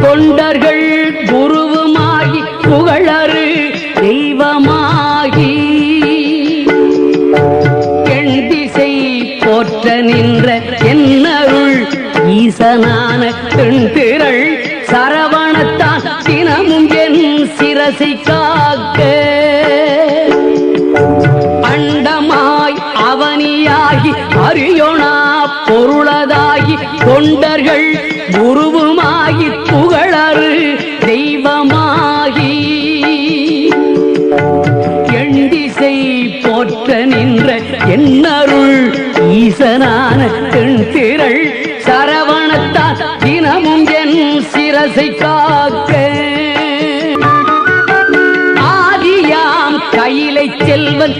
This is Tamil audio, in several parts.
தொண்டர்கள் குருவுமாகி புகழறு தெய்வமாகி. எண் திசை போற்ற நின்ற என்னருள் ஈசனான தென்திரள் சரவணத்தான் தினமும் என் சிரசை காக்க. அண்டமாய் அவனியாகி அறியோ பொருளதாகி தொண்டர்கள் குருவுமாகி புகழறு தெய்வமாகி. எண்டிசை போற்ற நின்ற என்னருள் ஈசனான தென்திரள் சரவணத்தால் தினமும் என் சிரசை காக்க. ஆதியாம் கையிலை செல்வன்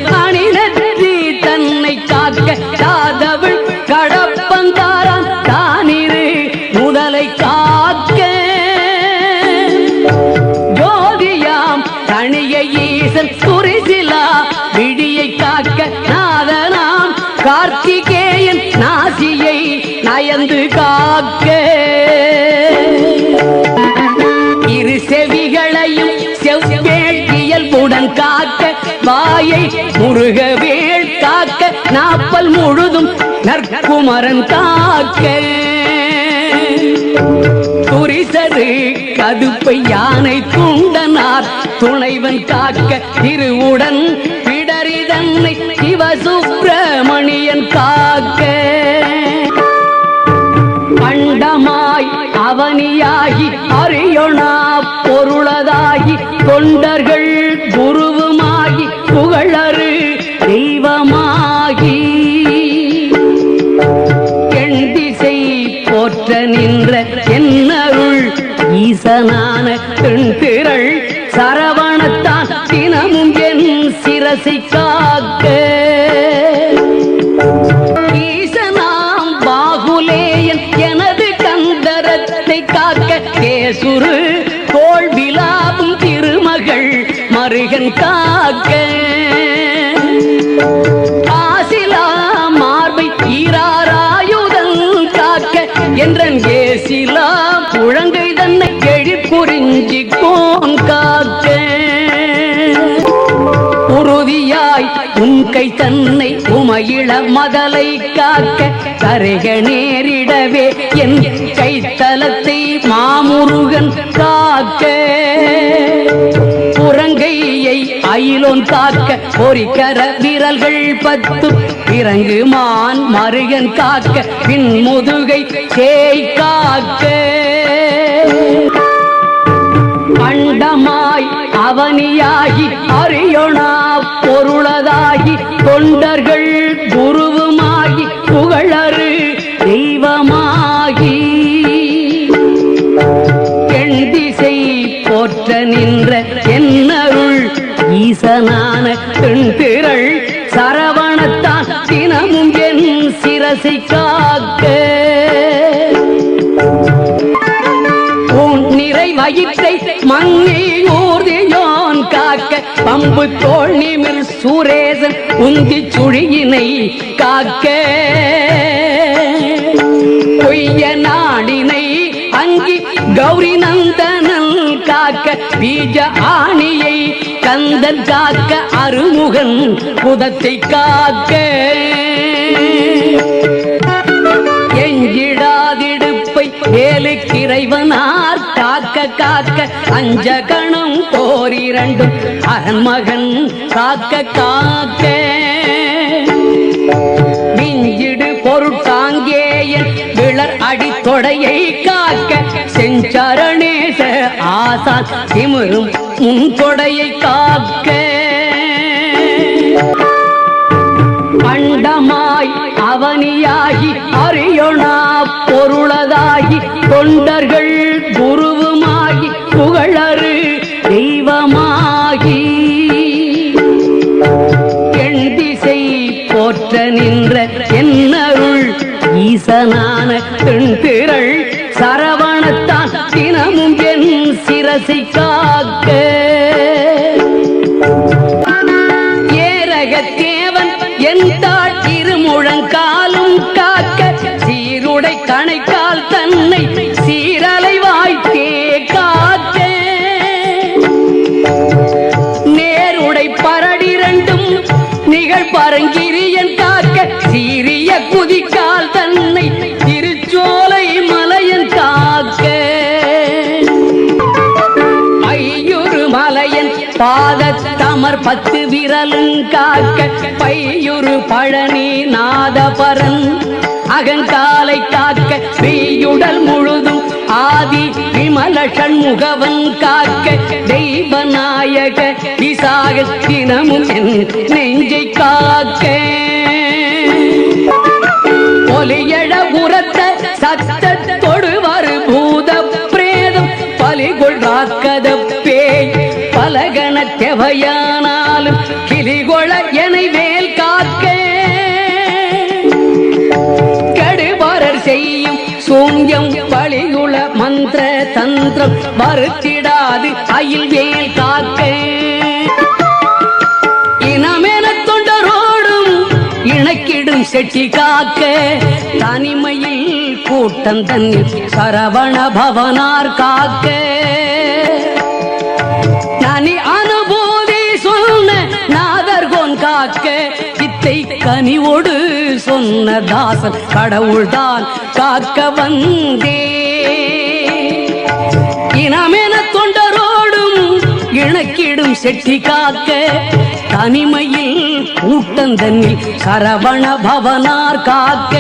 பயந்து காக்க. இரு செவிகளையும் செவ்வேள் இயல்புடன் காக்க. வாயை முருகவேள் காக்க. நாப்பல் முழுதும் நற்குமரன் காக்க. துரிசரு கதுப்பை யானை துண்டனார் துணைவன் காக்க. திருவுடன் பிடரிதன்னை சிவசுப்ர தொண்டர்கள் மருகன் காக்க ஆசிலா மார்பை ஈராராயுதன் காக்க என்றன் ஏசிலா புழங்கை தன்னை எழி குறிஞ்சி கோன் காக்க. உறுதியாய் உன்கை தன்னை உமையிள மதலை காக்க கரைக நேரிடவே என் கைத்தலத்தை மாமுருகன் கா அயிலோன் காக்க பொறிக்கர விரல்கள் பத்து. இறங்கு மான் மருகன் காக்க பின் முதுகை தேய் காக்க. அண்டமாய் அவனியாகி அரியோனா பொருளதாகி தொண்டர்கள் குருவும் நிறை வயிற்றை மங்கி ஊர்தியோன் காக்க பம்பு தோல் நிமிர் சுரேசன் உந்தி சுழியினை காக்க. பொய்ய நாடினை அங்கி கௌரி நந்தனன் காக்க பீஜ ஆணியை கந்தன் காக்க அருமுகன் புதத்தை காக்க. காக்க காக்க அஞ்ச கணம் போரிரண்டும் அரண்மகன் காக்க காக்க. மிஞ்சிடு பொருட்காங்கேயன் விளர் அடித்தொடையை காக்க. செஞ்சரணேச ஆசா திமிரும் உன் கொடையை காக்க. பண்டமாய் அவனியாகி அரியோனா பொருளதாகி தொண்டர்கள் குருவு போற்ற நின்ற என்னருள் ஈசனான தென்திரள் சரவணத்தான் தினமும் என் சிரசை காக்க. ஏரகத்தேவன் என் தாழ் இருமுழங்காலும் காக்க. சீருடை கணைக்கால் தன்னை சீரலை வாய்த்தே காக்க நேருடை பரடிரண்டும் நிகழ் பரங்கிரியன் காக்க சீரிய குதிக்கால் தன்னை திருச்சோலை மலையன் காக்க. ஐயுறு மலையன் பாதத்தமர் பத்து விரலும் காக்க பையுறு பழனி நாதபரன் அகங்காலை காக்க மெய்யுடல் முழுதும் ஆதி விமல சண்முகவன் காக்க தெய்வநாயக விசாக தினமும் நெஞ்சை காக்க. ஒலியழ உரத்த சத்த வரு பூத பிரேதம் பலிகொள் ராக்கத பேய் பலகன கிளி மந்திர தந்திரம் மறுத்திடாது. அயில் வேல் காக்க. இனமென தொண்டரோடும் இணக்கிடும் செட்டி காக்க. தனிமையில் கூட்டம் தன்னில் சரவண பவனார் காக்க. தனி அனுபூதி சொன்ன நாதர்கோன் காக்க. இத்தை கனிவோடு சொன்ன தாசன் கடவுள்தான் காக்க வந்தே. இணக்கிடும் செட்டி காக்க தனிமையில் கூட்டந்தன்னில் சரவண பவனார் காக்க.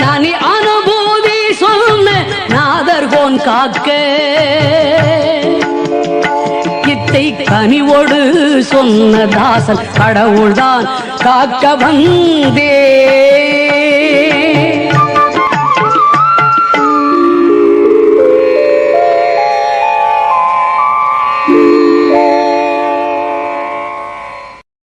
நானி அனுபூதி சொன்ன நாதர்கோன் காக்க. இத்தை கனிவோடு சொன்ன தாசன் கடவுள்தான் காக்க வந்தே.